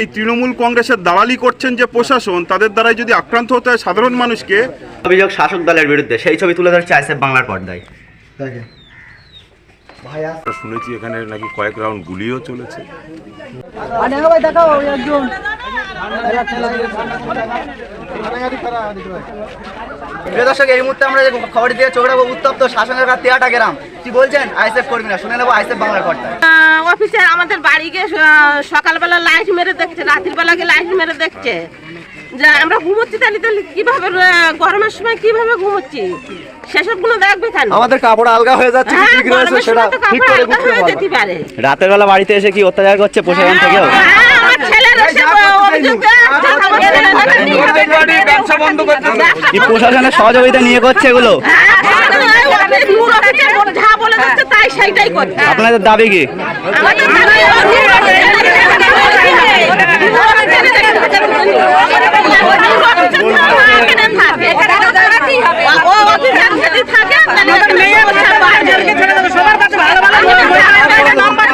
এই তৃণমূল কংগ্রেসের দালালি করছেন যে প্রশাসন তাদের দ্বারাই যদি আক্রান্ত হতে হয় সাধারণ মানুষকে। অভিযোগ শাসক দলের বিরুদ্ধে। সেই ছবি তুলে ধরছে আইসেফ বাংলার পর্দায়। শুনেছি এখানে নাকি কয়েক রাউন্ড গুলিও চলেছে। ভাই দেখাও ওই একজন। প্রিয় দর্শক এই মুহূর্তে আমরা যে খবর দিয়ে চোখড়া উত্তপ্ত শাসনের কাছে তেয়াটা গ্রাম। কি বলছেন আইসেফ কর্মীরা? শুনে নেব আইসেফ বাংলার পর্দায়। আহ, অফিসার আমাদের বাড়ি গিয়ে সকালবেলা লাইট মেরে দেখছে রাতের বেলা গিয়ে লাইট মেরে দেখছে। যে আমরা ঘুমোচ্ছি তাহলে তাহলে কীভাবে গরমের সময় কীভাবে ঘুমোচ্ছি? সেসবগুলো দেখবে কেন? আমাদের কাপড় আলগা হয়ে যাচ্ছে হ্যাঁ, ঠিক রয়েছে সেটা ঠিক করে আলগা বুঝতে হয়ে পারব যেতে পারে। রাতের বেলা বাড়িতে এসে কি অত্যাচার করছে প্রশাসন থেকেও হ্যাঁ, আমার ছেলের এসে অভিযোগ দেওয়া, আমার ছেলেটাকে নিয়ে কি প্রশাসনের সহযোগিতা নিয়ে করছে এগুলো? আপনাদের দাবি কি নাম্বার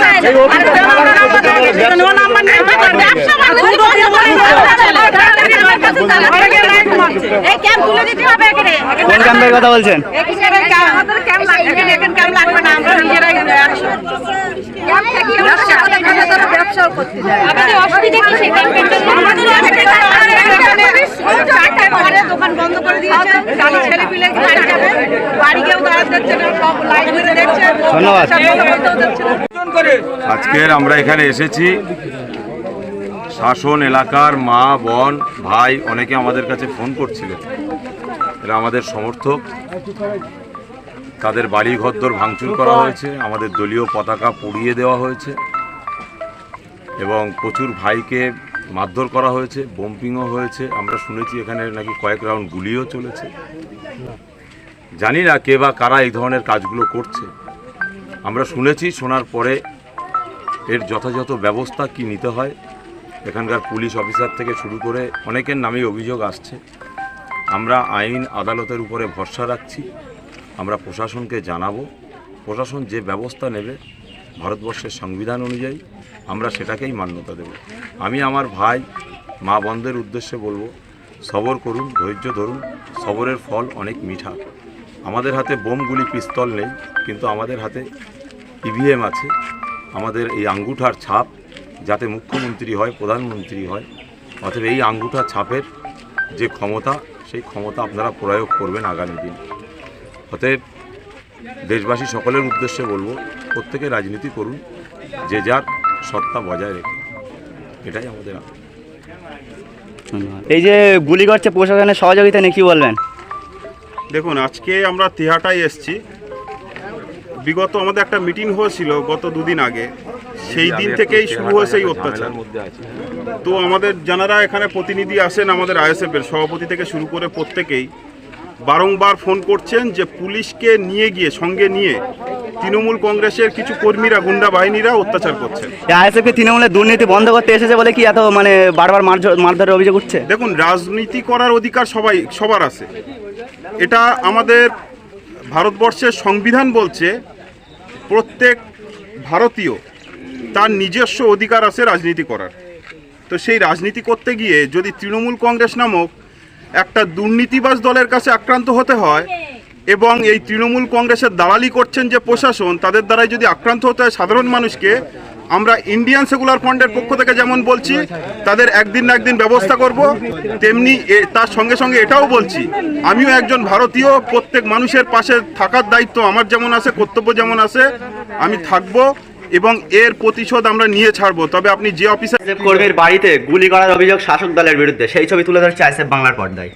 কোন ক্যাম্পের কথা বলছেন? দোকান বন্ধ করে দিয়েছে। গাড়ি ছেলে পিলে বাড়ি দাঁড়াতে না লাইট দেখছে ধন্যবাদ। আজকের আমরা এখানে এসেছি। শাসন এলাকার মা, বোন, ভাই অনেকে আমাদের কাছে ফোন করছিলেন। এরা আমাদের সমর্থক। তাদের বাড়ি ঘরদোর ভাঙচুর করা হয়েছে। আমাদের দলীয় পতাকা পুড়িয়ে দেওয়া হয়েছে। এবং প্রচুর ভাইকে মারধর করা হয়েছে, বোম্পিংও হয়েছে। আমরা শুনেছি এখানে নাকি কয়েক রাউন্ড গুলিও চলেছে। জানি না কে বা কারা এই ধরনের কাজগুলো করছে। আমরা শুনেছি, শোনার পরে এর যথাযথ ব্যবস্থা কি নিতে হয়? এখানকার পুলিশ অফিসার থেকে শুরু করে অনেকের নামেই অভিযোগ আসছে। আমরা আইন আদালতের উপরে ভরসা রাখছি, আমরা প্রশাসনকে জানাব, প্রশাসন যে ব্যবস্থা নেবে ভারতবর্ষের সংবিধান অনুযায়ী আমরা সেটাকেই মান্যতা দেব। আমি আমার ভাই মা বন্ধের উদ্দেশ্যে বলব, সবর করুন, ধৈর্য ধরুন, সবরের ফল অনেক মিঠা। আমাদের হাতে বোমগুলি, পিস্তল নেই, কিন্তু আমাদের হাতে ইভিএম আছে, আমাদের এই আঙ্গুঠার ছাপ যাতে মুখ্যমন্ত্রী হয় প্রধানমন্ত্রী হয় অতএব এই আঙ্গুঠার ছাপের যে ক্ষমতা সেই ক্ষমতা আপনারা প্রয়োগ করবেন আগামী দিন। অতএব দেশবাসী সকলের উদ্দেশ্যে বলব প্রত্যেকে রাজনীতি করুন যে যার সত্তা বজায় রেখে। এটাই আমাদের এই যে গুলি করছে প্রশাসনের সহযোগিতা নিয়ে কি বলবেন? দেখুন আজকে আমরা তেহাটায় এসছি। বিগত আমাদের একটা মিটিং হয়েছিল গত দুদিন আগে। সেই দিন থেকেই শুরু হয়েছে এই অত্যাচার। তো আমাদের যারা এখানে প্রতিনিধি আসেন আমাদের আইএসএফ এর সভাপতি থেকে শুরু করে প্রত্যেকেই। বারংবার ফোন করছেন যে পুলিশকে নিয়ে গিয়ে সঙ্গে নিয়ে তৃণমূল কংগ্রেসের কিছু কর্মীরা গুন্ডা বাহিনীরা অত্যাচার করছে। আইএসএফ কে তৃণমূলের দুর্নীতি বন্ধ করতে এসেছে বলে কি এত মানে বারবার মারধর মারধরের অভিযোগ উঠছে? দেখুন রাজনীতি করার অধিকার সবাই সবার আছে। এটা আমাদের ভারতবর্ষের সংবিধান বলছে প্রত্যেক ভারতীয় তার নিজস্ব অধিকার আছে রাজনীতি করার। তো সেই রাজনীতি করতে গিয়ে যদি তৃণমূল কংগ্রেস নামক একটা দুর্নীতিবাজ দলের কাছে আক্রান্ত হতে হয় এবং এই তৃণমূল কংগ্রেসের দালালি করছেন যে প্রশাসন, তাদের দ্বারাই যদি আক্রান্ত হতে হয় সাধারণ মানুষকে, আমরা ইন্ডিয়ান সেকুলার ফ্রন্টের পক্ষ থেকে যেমন বলছি, তাদের একদিন না একদিন ব্যবস্থা করব, তেমনি তার সঙ্গে সঙ্গে এটাও বলছি, আমিও একজন ভারতীয়, প্রত্যেক মানুষের পাশে থাকার দায়িত্ব আমার যেমন আছে, কর্তব্য যেমন আছে, আমি থাকব। এবং এর প্রতিশোধ আমরা নিয়ে ছাড়বো। তবে আপনি যে অফিসার কর্মীর বাড়িতে গুলি করার অভিযোগ শাসক দলের বিরুদ্ধে সেই ছবি তুলে ধরছে আইসেফ বাংলার পর্দায়।